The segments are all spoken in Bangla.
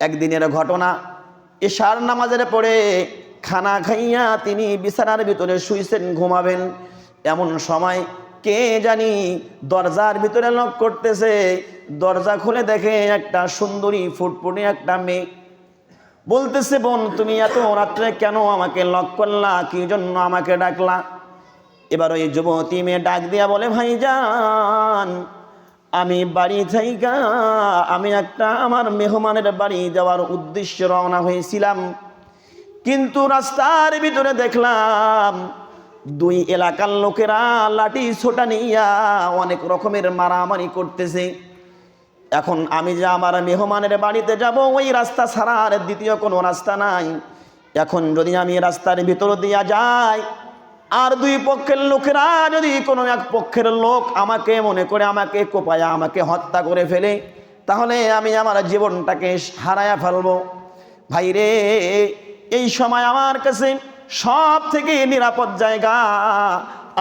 একদিনের ঘটনা। এশার নামাজের পরে খানা খাইয়া তিনি বিছানার ভিতরে শুইছেন, ঘুমাবেন। এমন সময় কে জানি দরজার ভিতরে লক করতেছে। দরজা খুলে দেখে একটা সুন্দরী, ফুটফুটে একটা মেয়ে। বলতেছে, বোন, তুমি এত রাত্রে কেন আমাকে লক করলা? কি জন্য আমাকে ডাকলা? এবার ওই যুবতী মেয়ে ডাক দিয়া বলে ভাই ভাইজান আমি বাড়ি থাইকা আমি একটা আমার মেহমানের বাড়ি যাওয়ার উদ্দেশ্যে রওনা হয়েছিলাম। কিন্তু রাস্তার ভিতরে দেখলাম দুই এলাকার লোকেরা লাঠি ছোটা নিয়া অনেক রকমের মারামারি করতেছে। এখন আমি যে আমার মেহমানের বাড়িতে যাব, ওই রাস্তা ছাড়া আর দ্বিতীয় কোনো রাস্তা নাই। এখন যদি আমি রাস্তার ভিতর দিয়া যাই আর দুই পক্ষের লোকেরা যদি কোনো এক পক্ষের লোক আমাকে মনে করে, আমাকে কোপায়া, আমাকে হত্যা করে ফেলে, তাহলে আমি আমার জীবনটাকে হারায়া ফেলব। ভাই রে, এই সময় আমার কাছে সব থেকে নিরাপদ জায়গা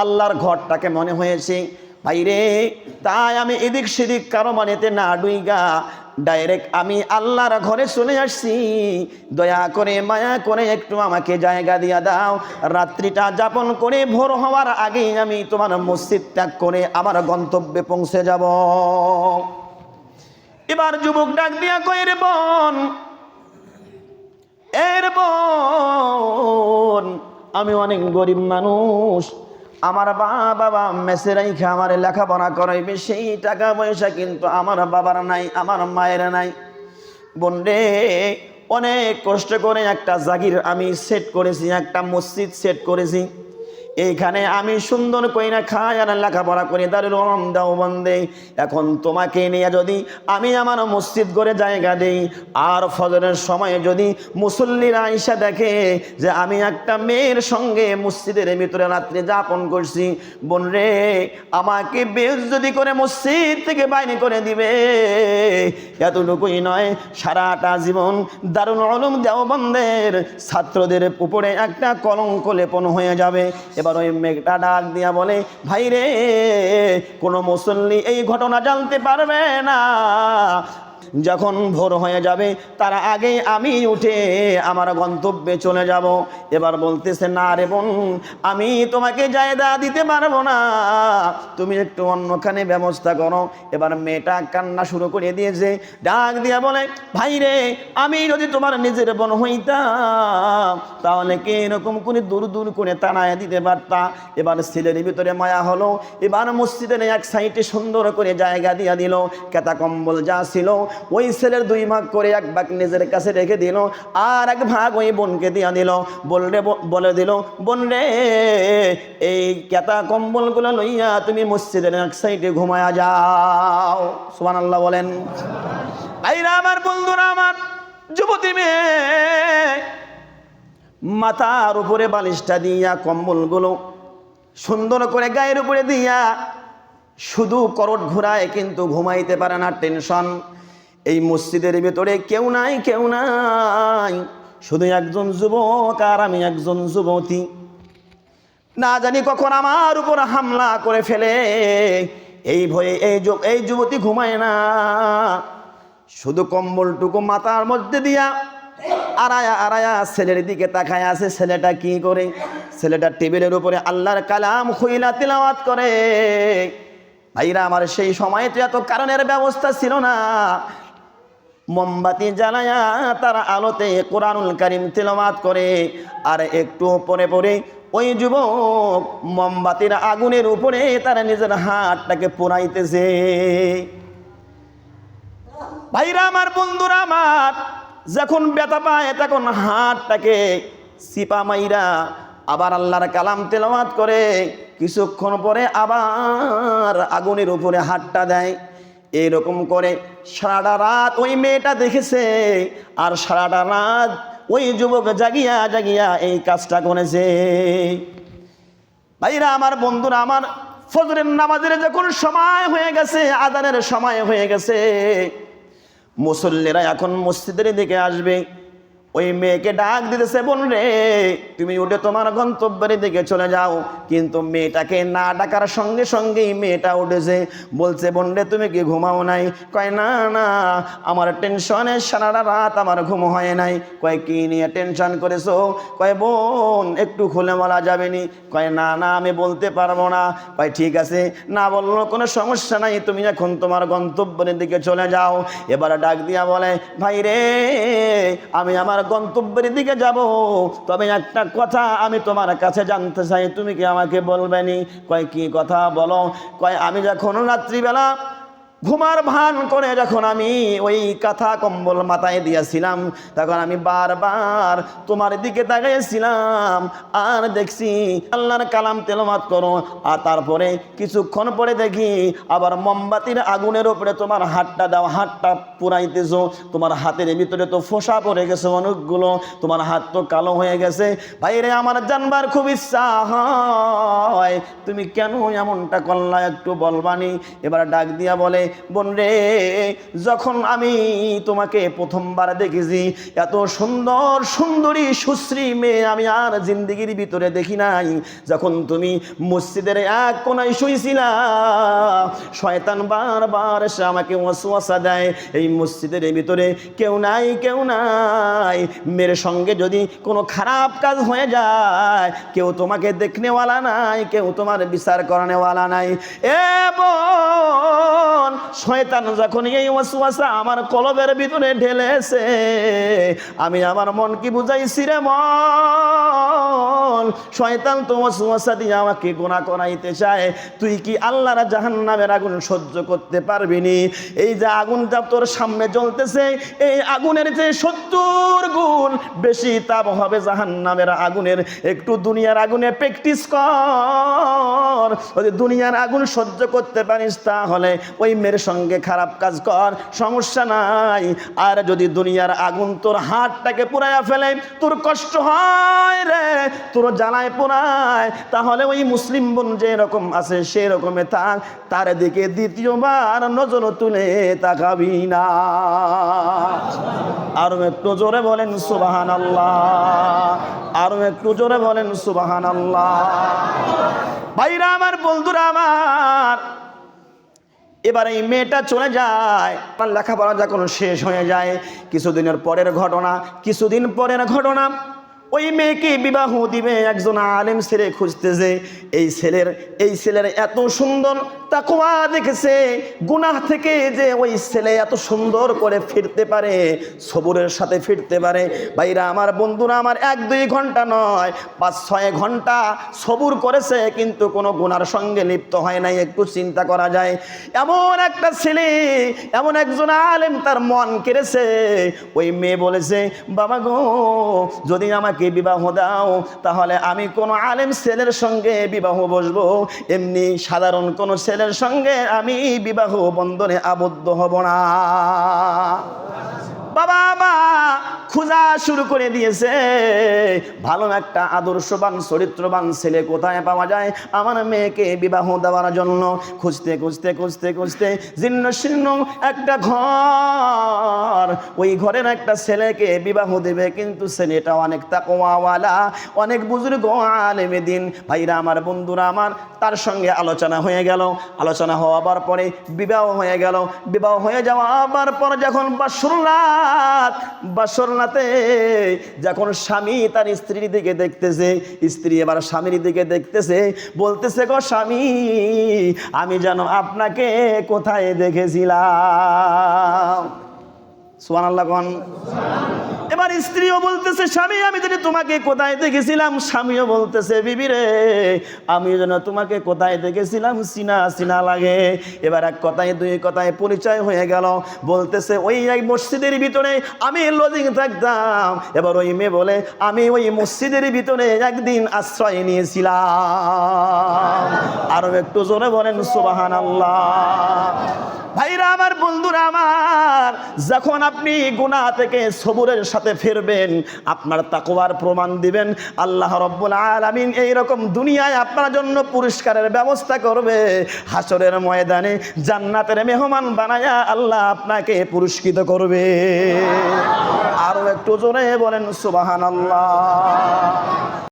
আল্লাহর ঘরটাকে মনে হয়েছে। ভাই রে, তাই আমি এদিক সেদিক কারও মানেতে না ডুইগা ডাইরেক্ট আমি আল্লাহর ঘরে চলে আসছি। দয়া করে মায়া করে একটু আমাকে জায়গা দিয়া দাও। রাত্রিটা যাপন করে ভোর হওয়ার আগেই আমি তোমার মসজিদ ত্যাগ করে আমার গন্তব্যে পৌঁছে যাব। এবার যুবক ডাক দিয়া কই রে বোন, এর বোন, আমি অনেক গরিব মানুষ। আমার বাবা মেসে রাইখে আমার লেখাপড়া করাইবে, সেই টাকা পয়সা কিন্তু আমার বাবার নাই, আমার মায়ের নাই। বোন অনেক কষ্ট করে একটা জাগির আমি সেট করেছি, একটা মসজিদ সেট করেছি। এইখানে আমি সুন্দর কইরা খাই আর লেখাপড়া করি, দারুল ওলম দাও বন্দে। এখন তোমাকে নিয়ে যদি আমি আমার মসজিদ করে জায়গা দেই, আর ফজরের সময় যদি মুসল্লিরা আইসা দেখে যে আমি একটা মেয়ের সঙ্গে মসজিদের ভিতরে রাত্রে যাপন করছি, বোন রে, আমাকে বেশ যদি করে মসজিদ থেকে বাইরে করে দিবে। এতটুকুই নয়, সারাটা জীবন দারুল আলম দেওবন্দের ছাত্রদের উপরে একটা কলঙ্ক লেপন হয়ে যাবে। এবার ওই মেঘটা ডাক দিয়া বলে ভাই রে কোনো মুসল্লি এই ঘটনা জানতে পারবে না। যখন ভোর হয়ে যাবে, তার আগে আমি উঠে আমার গন্তব্যে চলে যাব। এবার বলতেছে, না রে বোন, আমি তোমাকে জায়গা দিতে পারব না। তুমি একটু অন্যখানে ব্যবস্থা করো। এবার মেয়েটা কান্না শুরু করে দিয়েছে। ডাক দিয়া বলে, ভাই রে, আমি যদি তোমার নিজের বোন হইতাম, তাহলে কে এরকম করে দূর দূর করে তাড়ায় দিতে পারতা? এবার ছেলের ভিতরে মায়া হলো। এবার মসজিদের এক সাইডে সুন্দর করে জায়গা দিয়া দিল। কেতা কম্বল যা ছিল ওই ছেলের দুই ভাগ করে এক ভাগ নিজের কাছে রেখে দিল, আর এক ভাগ ওই বোনকে দিয়া দিল। বললে বলে দিল বোন রে এই কেতা কম্বলগুলো লইয়া তুমি মসজিদের এক সাইডে ঘুমায়া যাও। সুবান আল্লাহ বলেন। ভাইরা আমার বন্ধুরা, আমার যুবতী মেয়ে, মাথার উপরে বালিশটা দিয়া কম্বলগুলো সুন্দর করে গায়ের উপরে দিয়া শুধু করট ঘোরায় কিন্তু ঘুমাইতে পারে না, টেনশন। এই মসজিদের ভিতরে কেউ নাই কেউ নাই। শুধু একজন যুবক আর আমি একজন যুবতী। না জানি কখন আমার উপর হামলা করে ফেলে। এই ভয়ে এই এই যুবতী ঘুমায় না। শুধু কম্বলটুকু মাথার মধ্যে দিয়া আড়ায়া আড়ায়া ছেলের দিকে তাকায় আছে। ছেলেটা কি করে? ছেলেটা টেবিলের উপরে আল্লাহর কালাম খুইলা তিলাওয়াত করে। ভাইরা, আমার সেই সময়তে এত কারণের ব্যবস্থা ছিল না। মোমবাতি জ্বালায়া তার আলোতে কোরআনুল কারিম তেলাওয়াত করে। আর একটু পরে পরে ওই যুবক মোমবাতির আগুনের উপরে তারা নিজের হাতটাকে পোড়াইতেছে। ভাইরা আমার, বন্ধুরা আমার, যখন ব্যথা পায় তখন হাতটাকে সিপা মাইরা আবার আল্লাহর কালাম তেলাওয়াত করে। কিছুক্ষণ পরে আবার আগুনের উপরে হাতটা দেয়। এরকম করে সারাটা রাত ওই মেয়েটা দেখেছে, আর সারাটা রাত ওই যুবক জাগিয়া জাগিয়া এই কাজটা করেছে। ভাইরা, আমার বন্ধুরা, আমার ফজরের নামাজের যখন সময় হয়ে গেছে আদানের সময় হয়ে গেছে, মুসল্লিরা এখন মসজিদের দিকে আসবে। ওই মেয়েকে ডাক দিতেছে, বোন রে, তুমি উঠে তোমার গন্তব্যের দিকে চলে যাও। কিন্তু মেয়েটাকে না ডাকার সঙ্গে সঙ্গেই মেয়েটা উঠেছে। বলছে, বোন রে, তুমি কি ঘুমাও নাই? কয়, না না, আমার টেনশনে সারাটা রাত আমার ঘুম হয় নাই। কয়, কি নিয়ে টেনশন করেছ? কয়, বোন, একটু খুলে বলা যাবে নি। কয়, না না, আমি বলতে পারব না। কয়, ঠিক আছে, না বলল কোনো সমস্যা নাই, তুমি এখন তোমার গন্তব্যের দিকে চলে যাও। এবার ডাক দিয়া বলে, ভাই রে, আমি আমার গন্তব্যের দিকে যাব। তবে একটা কথা আমি তোমার কাছে জানতে চাই, তুমি কি আমাকে বলবেনি কয়, কি কথা বলো? কয়, আমি যখন রাত্রিবেলা ঘুমার ভান করে যখন আমি ওই কাঁথা কম্বল মাথায় দিয়েছিলাম, তখন আমি বারবার তোমার দিকে তাকাইছিলাম আর দেখছি আল্লাহর কালাম তেলমাত করো। আর তারপরে কিছুক্ষণ পরে দেখি আবার মোমবাতির আগুনের ওপরে তোমার হাতটা দাও, হাতটা পুরাইতেছো। তোমার হাতের ভিতরে তো ফোসা পড়ে গেছে অনেকগুলো, তোমার হাত তো কালো হয়ে গেছে। ভাইরে, আমার জানবার খুব ইচ্ছা হয়। তুমি কেন এমনটা করলা একটু বলবানি? এবার ডাক দিয়া বলে বোন রে যখন আমি তোমাকে প্রথমবার দেখেছি, এত সুন্দর, সুন্দরী, সুশ্রী মেয়ে আমি আর জিন্দগির ভিতরে দেখি নাই। যখন তুমি মসজিদের এক কোনায় শুয়েছিলা শয়তান বারবার এসে আমাকে ওয়াসওয়াসা দেয়, এই মসজিদের ভিতরে কেউ নাই কেউ নাই। মেয়ের সঙ্গে যদি কোনো খারাপ কাজ হয়ে যায়, কেউ তোমাকে দেখনেওয়ালা নাই, কেউ তোমার বিচার করানেওয়ালা নাই। এ বোন শয়তান যখন এই ওয়াসওয়াসা আমার কলবের ভিতরে ঢেলেছে, আমি আমার মন কি বুঝাইছি রে মন, শয়তান তো ওয়াসওয়াসা দিয়ে আমাকে গোনা করাইতে চায়। তুই কি আল্লাহর জাহান্নামের আগুন সহ্য করতে পারবি নি এই যে আগুনটা তোর সামনে জ্বলতেছে, এই আগুনের যে সত্তর গুণ বেশি তাপ হবে জাহান্নামের আগুনের। একটু দুনিয়ার আগুনে প্র্যাকটিস কর। দুনিয়ার আগুন সহ্য করতে পারিস তাহলে ওই মেয়ের সঙ্গে খারাপ কাজ কর, সমস্যা নাই। আর যদি দুনিয়ার আগুন তোর হাতটাকে পুরাইয়া ফেলে, তোর কষ্ট হয় রে, তোর জ্বালায় পোড়ায়, তাহলে ওই মুসলিম বোন যে রকম আছে সেই রকমে থাক। তার দিকে দ্বিতীয়বার নজর তুলে তাকাবি না। আরও একটু জোরে বলেন সুবাহান আল্লাহ আরও একটু জোরে বলেন সুবাহান আল্লাহ ভাইরা আমার, বন্ধুরা আমার এবার এই মেয়েটা চলে যায়। তার লেখাপড়া যা কোনো শেষ হয়ে যায়, কিছুদিনের পরের ঘটনা, কিছুদিন পরের ঘটনা। ওই মেয়েকে বিবাহ দিবে একজন আলেম ছেলে খুঁজতেছে। এই ছেলের এই ছেলের এত সুন্দর তাকুয়া দেখেছে, গুনাহ থেকে যে ওই ছেলে এত সুন্দর করে ফিরতে পারে, সবুরের সাথে ফিরতে পারে। ভাইরা, আমার বন্ধুরা, আমার এক দুই ঘণ্টা নয়, পাঁচ ছয় ঘণ্টা সবুর করেছে, কিন্তু কোনো গুনার সঙ্গে লিপ্ত হয় নাই, একটু চিন্তা করা যায়। এমন একটা ছেলে, এমন একজন আলেম, তার মন কেড়েছে। ওই মেয়ে বলেছে, বাবা গো, যদি আমাকে বিবাহ দাও, তাহলে আমি কোনো আলেম ছেলের সঙ্গে বিবাহ বসবো। এমনি সাধারণ কোনো ছেলের সঙ্গে আমি বিবাহ বন্ধনে আবদ্ধ হব না। বাবা, মা, খোঁজা শুরু করে দিয়েছে। ভালো একটা আদর্শবান, চরিত্রবান ছেলে কোথায় পাওয়া যায়? আমার মেয়েকে বিবাহ দেওয়ার জন্য খুঁজতে খুঁজতে খুঁজতে খুঁজতে জীর্ণ শীর্ণ একটা ঘর। ওই ঘরের একটা ছেলেকে বিবাহ দেবে, কিন্তু ছেলেটা অনেক তাকওয়াওয়ালা, অনেক বুজুর্গ আলেমে দিন ভাইরা আমার, বন্ধুরা আমার, তার সঙ্গে আলোচনা হয়ে গেল। আলোচনা হওয়ার পরে বিবাহ হয়ে গেল। বিবাহ হয়ে যাওয়ার পর যখন বাসরনাথ বাসরনাথে যখন স্বামী তার স্ত্রীর দিকে দেখতেছে, স্ত্রী এবার স্বামীর দিকে দেখতেছে, বলতেছে, গো স্বামী, আমি যেন আপনাকে কোথায় দেখেছিলাম? সোয়ান আল্লাহ এবার স্ত্রীও বলতেছে, স্বামী, আমি যদি তোমাকে কোথায় দেখেছিলাম? স্বামীও বলতেছে, বিবি রে, আমি যেন তোমাকে কোথায় দেখেছিলাম? সিনা সিনা লাগে। এবার এক কথায়, দুই কথায় পরিচয় হয়ে গেল। বলতেছে, ওই এক মসজিদের ভিতরে আমি লজিং থাকতাম। এবার ওই মেয়ে বলে, আমি ওই মসজিদের ভিতরে একদিন আশ্রয় নিয়েছিলাম। আরও একটু জোরে বলেন সুবাহান আল্লাহ ভাইরা আমার, বন্ধুরা আমার, যখন আপনি গুনাহ থেকে সবুরের সাথে ফিরবেন, আপনার তাকওয়ার প্রমাণ দিবেন। আল্লাহ রব্বুল আলামিন এই রকম দুনিয়ায় আপনার জন্য পুরস্কারের ব্যবস্থা করবে। হাসরের ময়দানে জান্নাতের মেহমান বানায়া আল্লাহ আপনাকে পুরস্কৃত করবে। আরও একটু জোরে বলেন সুবাহান আল্লাহ